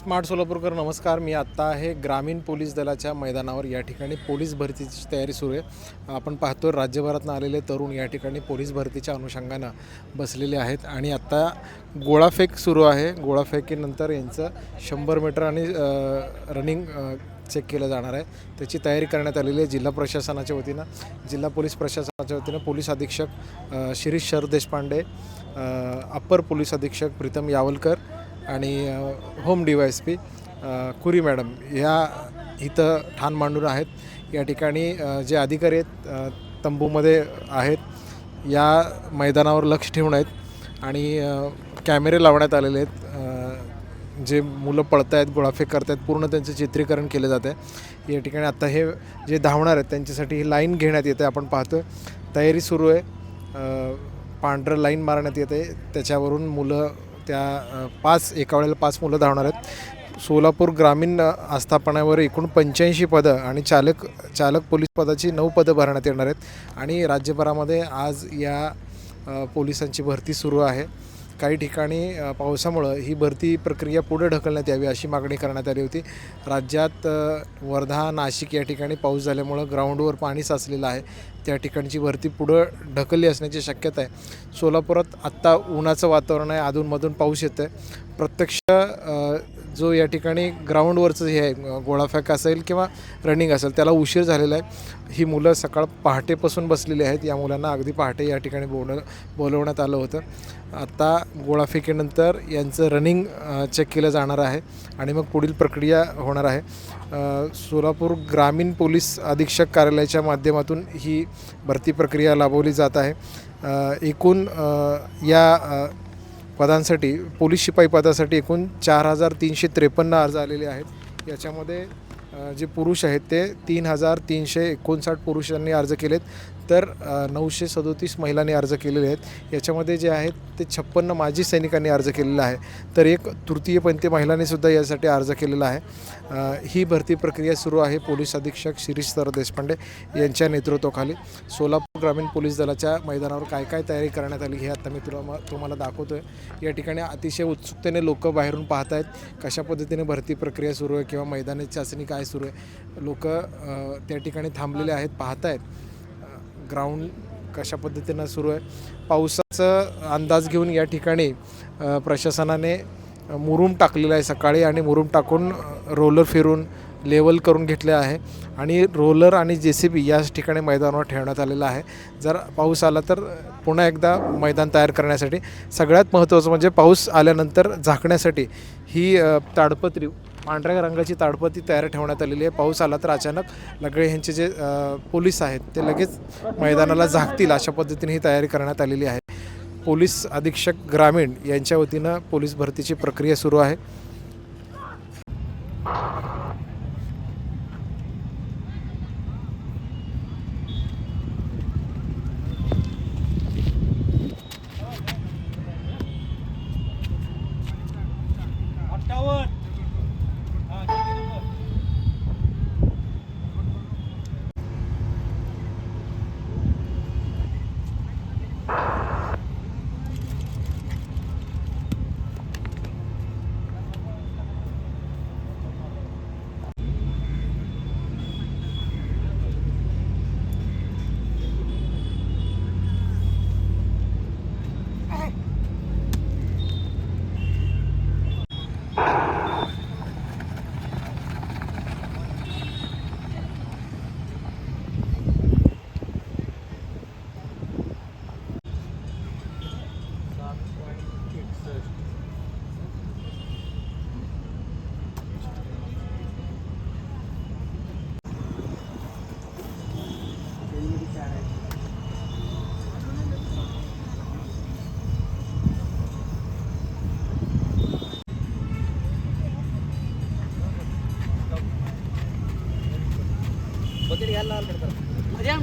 Smart Solapurkar नमस्कार. मी आत्ता आहे ग्रामीण पोलीस दलाच्या मैदानावर. या ठिकाणी पोलीस भरतीची तयारी सुरू आहे. आपण पाहतो राज्यभरातून आलेले तरुण या ठिकाणी पोलीस भरतीच्या अनुषंगानं बसलेले आहेत. आणि आत्ता गोळाफेक सुरू आहे. गोळाफेकीनंतर यांचं शंभर मीटर आणि रनिंग चेक केलं जाणार आहे. त्याची तयारी करण्यात आलेली आहे जिल्हा प्रशासनाच्या वतीनं. जिल्हा पोलीस प्रशासनाच्या वतीनं पोलीस अधीक्षक शिरीष शर देशपांडे अप्पर पोलीस अधीक्षक प्रीतम यावलकर आणि home D Y S P Kuri madam ह्या इथं ठाण मांडून आहेत. या ठिकाणी जे अधिकारी आहेत तंबूमध्ये आहेत या मैदानावर लक्ष ठेवून आहेत आणि कॅमेरे लावण्यात आलेले आहेत. जे मुलं पळत आहेत गोळाफेक करत आहेत पूर्ण त्यांचं चित्रीकरण केलं जातं आहे. या ठिकाणी आता हे जे धावणार आहेत त्यांच्यासाठी ही लाईन घेण्यात येते आपण पाहतो तयारी सुरू आहे. पांढरं लाईन मारण्यात येते. त्याच्यावरून मुलं त्या पाच एका वेळेला पाच मुलं धावणार आहेत. सोलापूर ग्रामीण आस्थापनावर एकूण पंच्याऐंशी पदं आणि चालक चालक पोलीस पदाची नऊ पदं भरण्यात येणार आहेत. आणि राज्यभरामध्ये आज या पोलिसांची भरती सुरू आहे. काही ठिकाणी पावसामुळं ही भरती प्रक्रिया पुढे ढकलण्यात यावी अशी मागणी करण्यात आली होती. राज्यात वर्धा नाशिक या ठिकाणी पाऊस झाल्यामुळं ग्राउंडवर पाणी साचलेलं आहे. त्या ठिकाणची भरती पुढं ढकलली असण्याची शक्यता आहे. सोलापुरात आत्ता उन्हाचं वातावरण आहे. अधूनमधून पाऊस येतं आहे प्रत्यक्ष जो या ठिकाणी ग्राउंडवरचं हे आहे गोळाफेक असेल किंवा रनिंग असेल त्याला उशीर झालेला आहे. ही मुलं सकाळ पहाटेपासून बसलेली आहेत. या मुलांना अगदी पहाटे या ठिकाणी बोल बोलवण्यात आलं होतं. आता गोळाफेकीनंतर यांचं रनिंग चेक केलं जाणार आहे आणि मग पुढील प्रक्रिया होणार आहे. सोलापूर ग्रामीण पोलीस अधीक्षक कार्यालयाच्या माध्यमातून ही भरती प्रक्रिया राबवली जात आहे. एकूण या पदांसाठी पोलीस शिपाई पदासाठी एकूण चार हजार तीनशे त्रेपन्न अर्ज आलेले आहेत. याच्यामध्ये जे पुरुष आहेत ते तीन हजार तीनशे एकोणसाठ पुरुषांनी अर्ज केलेत तर नऊशे सदोतीस महिलांनी अर्ज केलेले आहेत. याच्यामध्ये जे आहेत ते छप्पन्न माजी सैनिकांनी अर्ज केलेला आहे. तर एक तृतीयपंथी महिलांनीसुद्धा यासाठी अर्ज केलेला आहे. ही भरती प्रक्रिया सुरू आहे पोलीस अधीक्षक शिरीष सर देशपांडे यांच्या नेतृत्वाखाली. सोलापूर ग्रामीण पोलीस दलाच्या मैदानावर काय काय तयारी करण्यात आली हे आता मी तुला तुम्हाला दाखवतो आहे या ठिकाणी अतिशय उत्सुकतेने लोक बाहेरून पाहत आहेत कशा पद्धतीने भरती प्रक्रिया सुरू आहे किंवा मैदानी चाचणी काय सुरू आहे. लोक त्या ठिकाणी थांबलेले आहेत पाहत आहेत ग्राउंड कशा पद्धतीनं सुरू आहे. पावसाचं अंदाज घेऊन या ठिकाणी प्रशासनाने मुरूम टाकलेला आहे सकाळी आणि मुरूम टाकून रोलर फिरून लेवल करून घेतले आहे आणि रोलर आणि जे सी बी याच ठिकाणी मैदानावर ठेवण्यात आलेलं आहे. जर पाऊस आला तर पुन्हा एकदा मैदान तयार करण्यासाठी सगळ्यात महत्त्वाचं म्हणजे पाऊस आल्यानंतर झाकण्यासाठी ही ताडपत्री पांढऱ्या रंगाची ताडपत्री तयार ठेवण्यात आलेली आहे. पाऊस आला तर अचानक लगळे ह्यांचे जे पोलीस आहेत ते लगेच मैदानाला झाकतील अशा पद्धतीने ही तयारी करण्यात आलेली आहे. पोलीस अधीक्षक ग्रामीण यांच्या वतीनं पोलीस भरतीची प्रक्रिया सुरू आहे. ಮಾಡಿದ್ದಾರೆ ಮಧ್ಯಾಹ್ನ